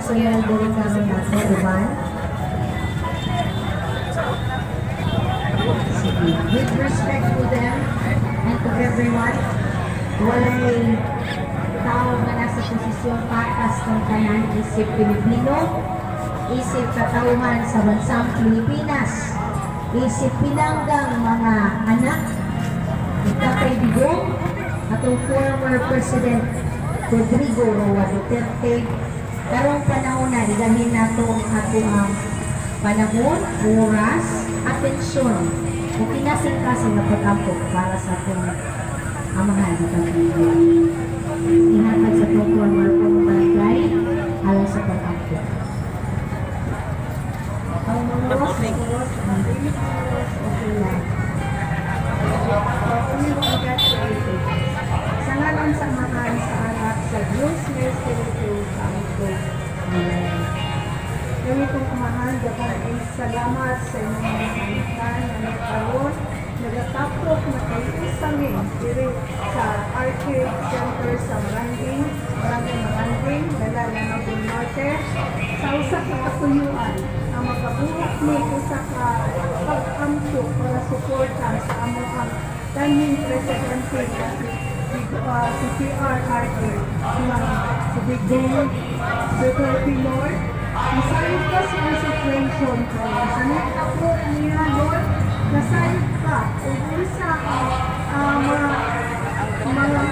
personal diri karon nato uban. Sige. With respect to them and to everyone, walay tao nga nasa posisyon patas ng tanan isip Pilipino, isip katauhan sa bansang Pilipinas, isip pinanggang mga anak, ikakaibigan, atong former President Rodrigo Roa Duterte, karong panahon na igahin nato ang ato ang panahon, oras, atensyon, o kinasing-kasing na pag-ampok para sa atong amahan na pag-ibig. Inatag sa itong former pong barangay alang sa pag-ampok. Ang mga oras, okay lang. Kami pong mahal, dapat ay salamat sa inyong mga kanitan na nagkaroon, nagatapok na kayo isangin diri sa Arcade Center sa Maranding, Maranding Maranding, Dalala ng Norte, sa usa ka katuyuan ang makabuhat ni usa ka pag-ampo para suporta sa among ang taning presidente si uh, si PRRA si Big Dave, Sir Lord, Nasayod ka sa ang situation ko. Sa nagtapo niya, Lord, nasayod ka. Isa ka, uh, mga, mga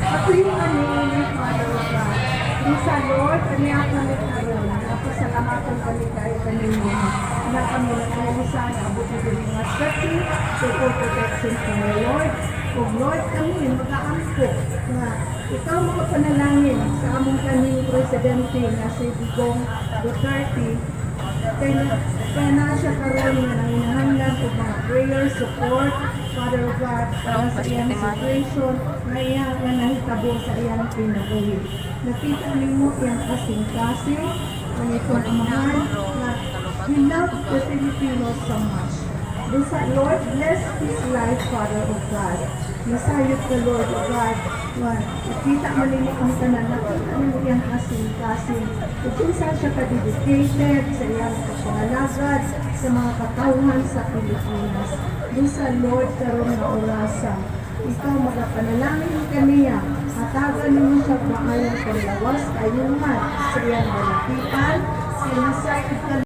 katuyuan ni Init, Father God. Isa, Lord, kaniyak na nagkaroon. Napasalamatan kami kahit kanino na kami nagkausan, abot na din mga safety, support protection from the Lord. Kung Lord kami, mag-aampo na ikaw mga panalangin sa among kaming presidente na si Digong Duterte kaya na, kaya na siya karoon nga nanginahanglan o mga prayer, support, Father God, para sa iyang situation na iyang nga nahitabo sa iyang pinabuhi. Nakita mo iyang kasing-kasing, ang itong amahan na we love the Filipinos so much. Bisa, Lord, bless his life, Father of God. Nasayot ka, Lord of God. Ikita mo nila ang tanan na ano iyang kasing-kasing. Kung saan siya ka-dedicated sa iyang pangalagad sa mga katauhan sa Pilipinas. Bisa, Lord, karoon na orasa. Ikaw magapanalangin kaniya. Hatagan mo siya maayang panglawas, ayungan sa iyang malapitan. Sinasayot ka